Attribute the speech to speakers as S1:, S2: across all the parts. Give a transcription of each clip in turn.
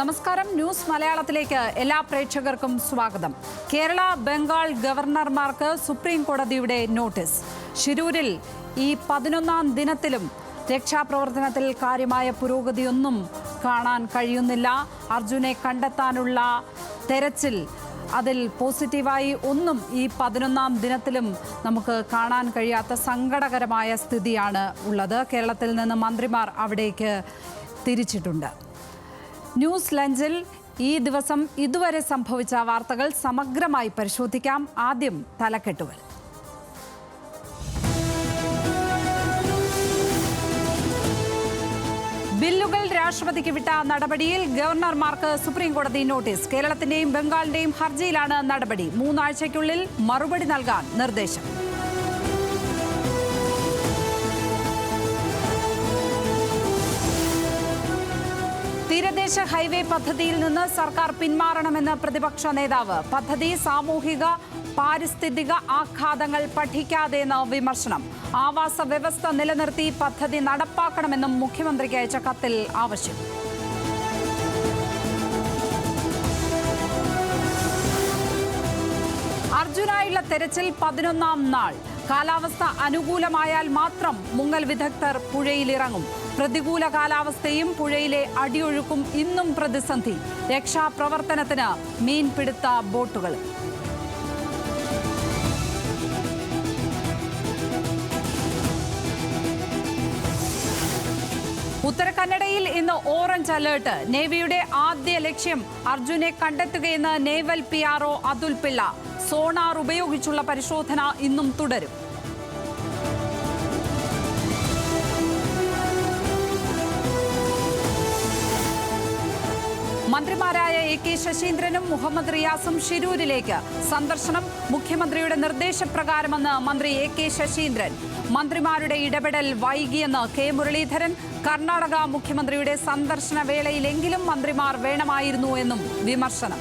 S1: നമസ്കാരം. ന്യൂസ് മലയാളത്തിലേക്ക് എല്ലാ പ്രേക്ഷകർക്കും സ്വാഗതം. കേരള ബംഗാൾ ഗവർണർമാർക്ക് സുപ്രീം കോടതിയുടെ നോട്ടീസ്. ഷിരൂരിൽ ഈ പതിനൊന്നാം ദിനത്തിലും രക്ഷാപ്രവർത്തനത്തിൽ കാര്യമായ പുരോഗതിയൊന്നും കാണാൻ കഴിയുന്നില്ല. അർജുനെ കണ്ടെത്താനുള്ള തെരച്ചിൽ അതിൽ പോസിറ്റീവായി ഒന്നും ഈ പതിനൊന്നാം ദിനത്തിലും നമുക്ക് കാണാൻ കഴിയാത്ത സങ്കടകരമായ സ്ഥിതിയാണ് ഉള്ളത്. കേരളത്തിൽ നിന്ന് മന്ത്രിമാർ അവിടേക്ക് തിരിച്ചിട്ടുണ്ട്. ന്യൂസ് ലഞ്ചിൽ ഈ ദിവസം ഇതുവരെ സംഭവിച്ച വാർത്തകൾ സമഗ്രമായി പരിശോധിക്കാം. ആദ്യം തലക്കെട്ടുകൾ. ബില്ലുകൾ രാഷ്ട്രപതിക്ക് വിട്ട നടപടിയിൽ ഗവർണർമാർക്ക് സുപ്രീംകോടതി നോട്ടീസ്. കേരളത്തിന്റെയും ബംഗാളിന്റെയും ഹർജിയിലാണ് നടപടി. മൂന്നാഴ്ചയ്ക്കുള്ളിൽ മറുപടി നൽകാൻ നിർദ്ദേശം. തീരദേശ ഹൈവേ പദ്ധതിയിൽ നിന്ന് സർക്കാർ പിന്മാറണമെന്ന് പ്രതിപക്ഷ നേതാവ്. പദ്ധതി സാമൂഹിക പാരിസ്ഥിതിക ആഘാതങ്ങൾ പഠിക്കാതെയെന്ന് വിമർശനം. ആവാസ വ്യവസ്ഥ നിലനിർത്തി പദ്ധതി നടപ്പാക്കണമെന്നും മുഖ്യമന്ത്രിക്ക് അയച്ച കത്തിൽ ആവശ്യം. അർജുനായുള്ള തെരച്ചിൽ പതിനൊന്നാം നാൾ. കാലാവസ്ഥ അനുകൂലമായാൽ മാത്രം മുങ്ങൽ വിദഗ്ധർ പുഴയിലിറങ്ങും. പ്രതികൂല കാലാവസ്ഥയും പുഴയിലെ അടിയൊഴുക്കും ഇന്നും പ്രതിസന്ധി. രക്ഷാപ്രവർത്തനത്തിന് മീൻപിടുത്ത ബോട്ടുകൾ. കന്നഡയിൽ ഇന്ന് ഓറഞ്ച് അലേർട്ട്. നേവിയുടെ ആദ്യ ലക്ഷ്യം അർജുനെ കണ്ടെത്തുകയെന്ന് naval P R O Athul Pillai. Sonar ഉപയോഗിച്ചുള്ള പരിശോധന ഇന്നും തുടരും. മന്ത്രിമാരായ എ കെ ശശീന്ദ്രനും മുഹമ്മദ് റിയാസും ഷിരൂരിലേക്ക്. സന്ദർശനം മുഖ്യമന്ത്രിയുടെ നിർദ്ദേശപ്രകാരമെന്ന് മന്ത്രി എ കെ ശശീന്ദ്രൻ. മന്ത്രിമാരുടെ ഇടപെടൽ വൈകിയെന്ന് കെ മുരളീധരൻ കർണാടക മുഖ്യമന്ത്രിയുടെ സന്ദർശന വേളയിലെങ്കിലും മന്ത്രിമാർ വേണമായിരുന്നു എന്നും വിമർശനം.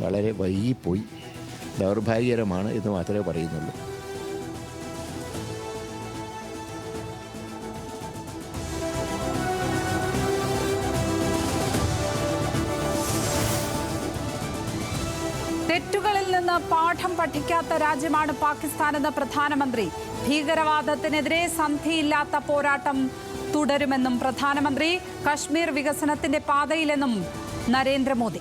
S2: വളരെ വൈകിപ്പോയി. ദൗർഭാഗ്യകരമാണ് എന്ന് മാത്രമേ പറയുന്നുള്ളൂ.
S1: തെറ്റുകളിൽ നിന്ന് പാഠം പഠിക്കാത്ത രാജ്യമാണ് പാകിസ്ഥാനെന്ന് പ്രധാനമന്ത്രി. ഭീകരവാദത്തിനെതിരെ സന്ധിയില്ലാത്ത പോരാട്ടം തുടരുമെന്നും പ്രധാനമന്ത്രി. കശ്മീർ വികസനത്തിന്റെ പാതയിലെന്നും നരേന്ദ്രമോദി.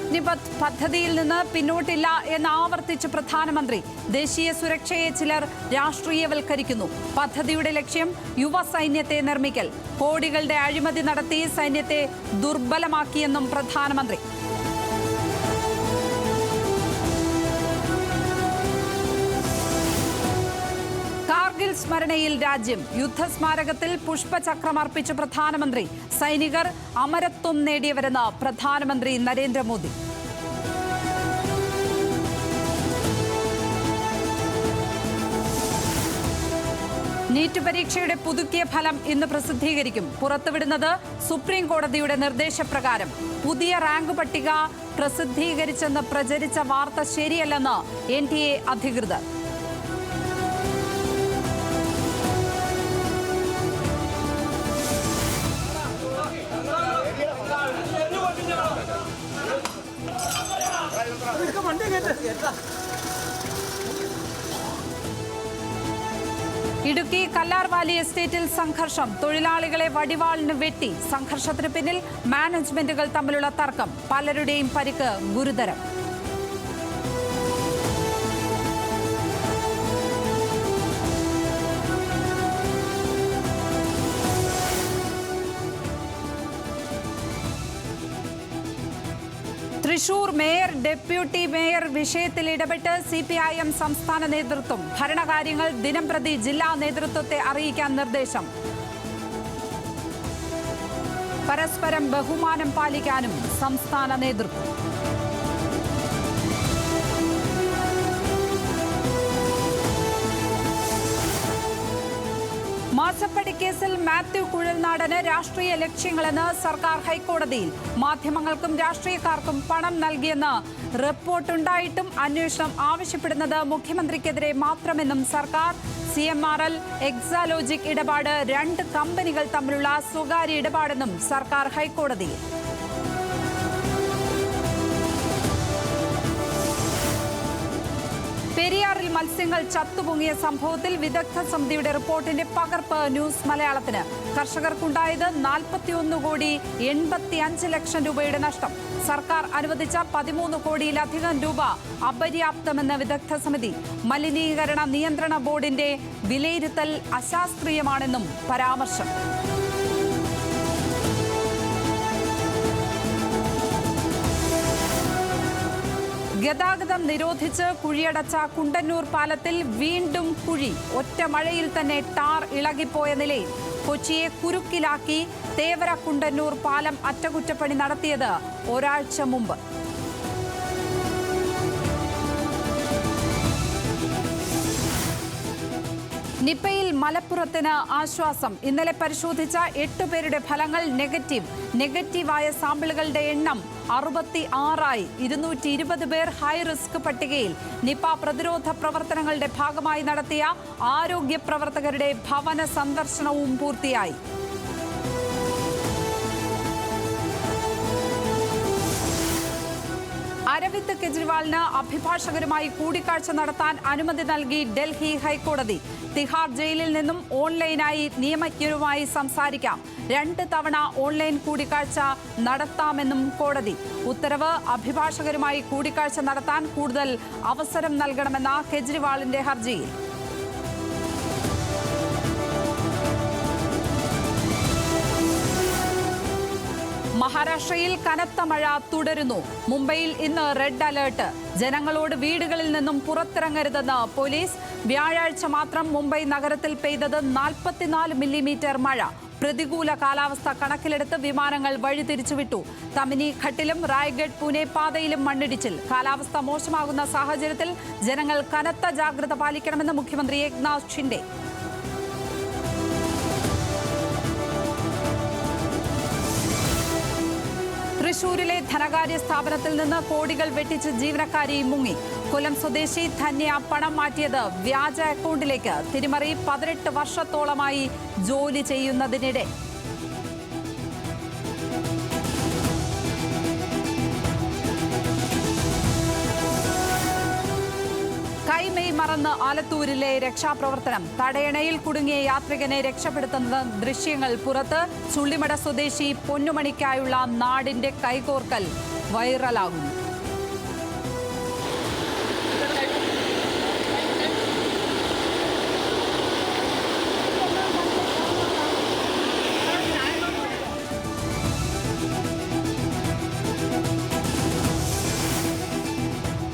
S1: അഗ്നിപത് പദ്ധതിയിൽ നിന്ന് പിന്നോട്ടില്ല എന്ന് ആവർത്തിച്ച് പ്രധാനമന്ത്രി ദേശീയ സുരക്ഷയെ ചിലർ രാഷ്ട്രീയവൽക്കരിക്കുന്നു. പദ്ധതിയുടെ ലക്ഷ്യം യുവ സൈന്യത്തെ നിർമ്മിക്കൽ. കോടികളുടെ അഴിമതി നടത്തി സൈന്യത്തെ ദുർബലമാക്കിയെന്നും പ്രധാനമന്ത്രി. സ്മരണയിൽ രാജ്യം. യുദ്ധസ്മാരകത്തിൽ പുഷ്പചക്രമർപ്പിച്ച പ്രധാനമന്ത്രി. സൈനികർ അമരത്വം നേടിയവരെന്ന് പ്രധാനമന്ത്രി നരേന്ദ്രമോദി. നീറ്റ് പരീക്ഷയുടെ പുതുക്കിയ ഫലം ഇന്ന് പ്രസിദ്ധീകരിക്കും. പുറത്തുവിടുന്നത് സുപ്രീം കോടതിയുടെ നിർദ്ദേശപ്രകാരം. പുതിയ റാങ്ക് പട്ടിക പ്രസിദ്ധീകരിച്ചെന്ന് പ്രചരിച്ച വാർത്ത ശരിയല്ലെന്ന് എൻ അധികൃതർ. ഇടുക്കി കല്ലാർവാലി എസ്റ്റേറ്റിൽ സംഘർഷം. തൊഴിലാളികളെ വടിവാളിന് വെട്ടി. സംഘർഷത്തിന് പിന്നിൽ മാനേജ്മെന്റുകൾ തമ്മിലുള്ള തർക്കം. പലരുടെയും പരിക്ക് ഗുരുതരം. തൃശൂർ മേയർ ഡെപ്യൂട്ടി മേയർ വിഷയത്തിൽ ഇടപെട്ട് സി പി ഐ എം സംസ്ഥാന നേതൃത്വം. ഭരണകാര്യങ്ങൾ ദിനം പ്രതി ജില്ലാ നേതൃത്വത്തെ അറിയിക്കാൻ നിർദ്ദേശം. പരസ്പരം ബഹുമാനം പാലിക്കാനും സംസ്ഥാന നേതൃത്വം. മാസപ്പടി കേസിൽ മാത്യു കുഴൽനാടന് രാഷ്ട്രീയ ലക്ഷ്യങ്ങളെന്ന് സർക്കാർ ഹൈക്കോടതിയിൽ. മാധ്യമങ്ങൾക്കും രാഷ്ട്രീയക്കാർക്കും പണം നൽകിയെന്ന് റിപ്പോർട്ടുണ്ടായിട്ടും അന്വേഷണം ആവശ്യപ്പെടുന്നത് മുഖ്യമന്ത്രിക്കെതിരെ മാത്രമെന്നും സർക്കാർ. C M R L Exalogic ഇടപാട് രണ്ട് കമ്പനികൾ തമ്മിലുള്ള സ്വകാര്യ ഇടപാടെന്നും സർക്കാർ ഹൈക്കോടതിയിൽ. പെരിയാറിൽ മത്സ്യങ്ങൾ ചത്തുപൊങ്ങിയ സംഭവത്തിൽ വിദഗ്ധ സമിതിയുടെ റിപ്പോർട്ടിന്റെ പകർപ്പ് ന്യൂസ് മലയാളത്തിന്. കർഷകർക്കുണ്ടായത് നാൽപ്പത്തിയൊന്ന് കോടി എൺപത്തി അഞ്ച് ലക്ഷം രൂപയുടെ നഷ്ടം. സർക്കാർ അനുവദിച്ച പതിമൂന്ന് കോടിയിലധികം രൂപ അപര്യാപ്തമെന്ന് വിദഗ്ധ സമിതി. മലിനീകരണ നിയന്ത്രണ ബോർഡിന്റെ വിലയിരുത്തൽ അശാസ്ത്രീയമാണെന്നും പരാമർശം. ഗതാഗതം നിരോധിച്ച് കുഴിയടച്ച കുണ്ടന്നൂർ പാലത്തിൽ വീണ്ടും കുഴി. ഒറ്റ മഴയിൽ തന്നെ ടാർ ഇളകിപ്പോയ നിലയിൽ കൊച്ചിയെ കുരുക്കിലാക്കി തേവര കുണ്ടന്നൂർ പാലം അറ്റകുറ്റപ്പണി നടത്തിയത് ഒരാഴ്ച മുമ്പ്. നിപ്പയിൽ മലപ്പുറത്തിന് ആശ്വാസം. ഇന്നലെ പരിശോധിച്ച എട്ട് പേരുടെ ഫലങ്ങൾ നെഗറ്റീവ്. നെഗറ്റീവായ സാമ്പിളുകളുടെ എണ്ണം അറുപത്തി ആറായി ഇരുന്നൂറ്റി ഇരുപത് പേർ ഹൈ റിസ്ക് പട്ടികയിൽ. നിപ പ്രതിരോധ പ്രവർത്തനങ്ങളുടെ ഭാഗമായി നടത്തിയ ആരോഗ്യ പ്രവർത്തകരുടെ ഭവന സന്ദർശനവും പൂർത്തിയായി. അരവിന്ദ് കെജ്രിവാളിന് അഭിഭാഷകരുമായി കൂടിക്കാഴ്ച നടത്താൻ അനുമതി നൽകി ഡൽഹി ഹൈക്കോടതി. തിഹാർ ജയിലിൽ നിന്നും ഓൺലൈനായി നിയമജ്ഞരുമായി സംസാരിക്കാം. രണ്ട് തവണ ഓൺലൈൻ കൂടിക്കാഴ്ച നടത്താമെന്നും കോടതി. ഉത്തരവ് അഭിഭാഷകരുമായി കൂടിക്കാഴ്ച നടത്താൻ കൂടുതൽ അവസരം നൽകണമെന്ന കെജ്രിവാളിന്റെ ഹർജിയിൽ. മഹാരാഷ്ട്രയിൽ കനത്ത മഴ തുടരുന്നു. മുംബൈയിൽ ഇന്ന് റെഡ് അലേർട്ട്. ജനങ്ങളോട് വീടുകളിൽ നിന്നും പുറത്തിറങ്ങരുതെന്ന് പോലീസ്. വ്യാഴാഴ്ച മാത്രം മുംബൈ നഗരത്തിൽ പെയ്തത് നാൽപ്പത്തിനാല് മില്ലിമീറ്റർ മഴ. പ്രതികൂല കാലാവസ്ഥ കണക്കിലെടുത്ത് വിമാനങ്ങൾ വഴിതിരിച്ചുവിട്ടു. തമിനി ഘട്ടിലും റായ്ഗഡ് പൂനെ പാതയിലും മണ്ണിടിച്ചിൽ. കാലാവസ്ഥ മോശമാകുന്ന സാഹചര്യത്തിൽ ജനങ്ങൾ കനത്ത ജാഗ്രത പാലിക്കണമെന്ന് മുഖ്യമന്ത്രി ഏക്നാഥ് ഷിൻഡെ തൃശൂരിലെ ധനകാര്യ സ്ഥാപനത്തിൽ നിന്ന് കോടികൾ വെട്ടിച്ച് ജീവനക്കാരി മുങ്ങി. കൊല്ലം സ്വദേശി ധന്യ പണം മാറ്റിയത് വ്യാജ അക്കൗണ്ടിലേക്ക്. തിരിമറി പതിനെട്ട് വർഷത്തോളമായി ജോലി ചെയ്യുന്നതിനിടെ മറന്ന് ആലത്തൂരിലെ രക്ഷാപ്രവർത്തനം. തടയണയിൽ കുടുങ്ങിയ യാത്രികനെ രക്ഷപ്പെടുത്തുന്ന ദൃശ്യങ്ങൾ പുറത്ത് ചുള്ളിമട സ്വദേശി പൊന്നുമണിക്കായുള്ള നാടിന്റെ കൈകോർക്കൽ വൈറലാകുന്നു.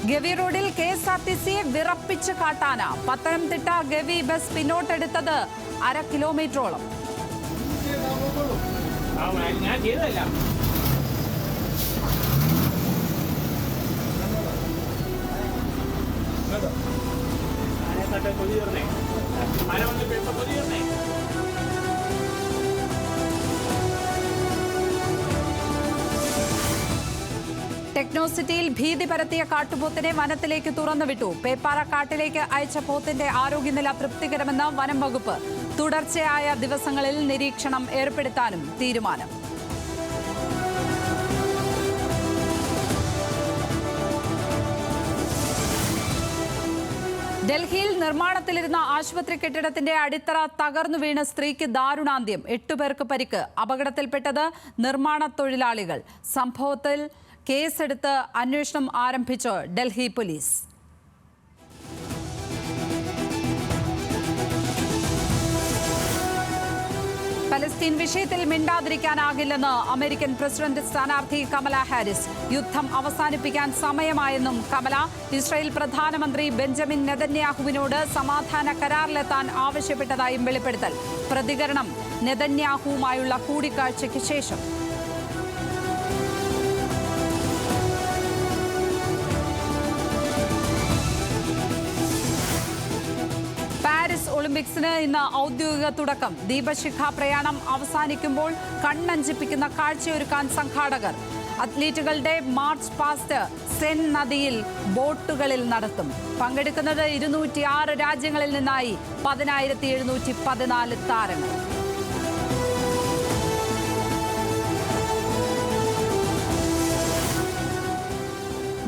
S1: ഗവി റോഡിൽ കെ എസ് ആർ ടി സിയെ വിറപ്പിച്ച് കാട്ടാന. പത്തനംതിട്ട ഗവി ബസ് പിന്നോട്ടെടുത്തത് അര കിലോമീറ്ററോളം.
S3: ആന തീർന്നേ
S1: ടെക്നോസിറ്റിയിൽ ഭീതി പരത്തിയ കാട്ടുപോത്തിനെ വനത്തിലേക്ക് തുറന്നുവിട്ടു. പേപ്പാറ കാട്ടിലേക്ക് അയച്ച പോത്തിന്റെ ആരോഗ്യനില തൃപ്തികരമെന്ന് വനം വകുപ്പ് തുടർച്ചയായ ദിവസങ്ങളിൽ നിരീക്ഷണം ഏർപ്പെടുത്താനും തീരുമാനം. ഡൽഹിയിൽ നിർമ്മാണത്തിലിരുന്ന ആശുപത്രി കെട്ടിടത്തിന്റെ അടിത്തറ തകർന്നു വീണ സ്ത്രീക്ക് ദാരുണാന്ത്യം. എട്ടുപേർക്ക് പരിക്ക്. അപകടത്തിൽപ്പെട്ടത് നിർമ്മാണ തൊഴിലാളികൾ. സംഭവത്തിൽ കേസെടുത്ത് അന്വേഷണം ആരംഭിച്ചു ഡൽഹി പോലീസ്. പലസ്തീൻ വിഷയത്തിൽ മിണ്ടാതിരിക്കാനാകില്ലെന്ന് അമേരിക്കൻ പ്രസിഡന്റ് സ്ഥാനാർത്ഥി കമല ഹാരിസ്. യുദ്ധം അവസാനിപ്പിക്കാൻ സമയമായെന്നും കമല ഇസ്രായേൽ പ്രധാനമന്ത്രി ബെഞ്ചമിൻ നെതന്യാഹുവിനോട് സമാധാന കരാറിലെത്താൻ ആവശ്യപ്പെട്ടതായും വെളിപ്പെടുത്തൽ. പ്രതികരണം നെതന്യാഹുവുമായുള്ള കൂടിക്കാഴ്ചയ്ക്ക് ശേഷം. ഒളിമ്പിക്സിന് ഇന്ന് ഔദ്യോഗിക തുടക്കം. ദീപശിഖ പ്രയാണം അവസാനിക്കുമ്പോൾ കണ്ണഞ്ചിപ്പിക്കുന്ന കാഴ്ചയൊരുക്കാൻ സംഘാടകർ. അത്ലീറ്റുകളുടെ മാർച്ച് പാസ്റ്റ് സെൻ നദിയിൽ ബോട്ടുകളിൽ നടത്തും. പങ്കെടുക്കുന്നത് ഇരുന്നൂറ്റി ആറ് രാജ്യങ്ങളിൽ നിന്നായി പതിനായിരത്തി എഴുന്നൂറ്റി പതിനാല് താരങ്ങൾ.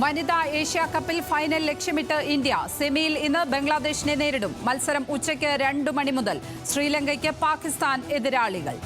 S1: വനിതാ ഏഷ്യ കപ്പിൽ ഫൈനൽ ലക്ഷ്യമിട്ട് ഇന്ത്യ സെമിയിൽ ഇന്ന് ബംഗ്ലാദേശിനെ നേരിടും. മത്സരം ഉച്ചയ്ക്ക് രണ്ടു മണി മുതൽ ശ്രീലങ്കയ്ക്ക് പാകിസ്ഥാൻ എതിരാളികൾ.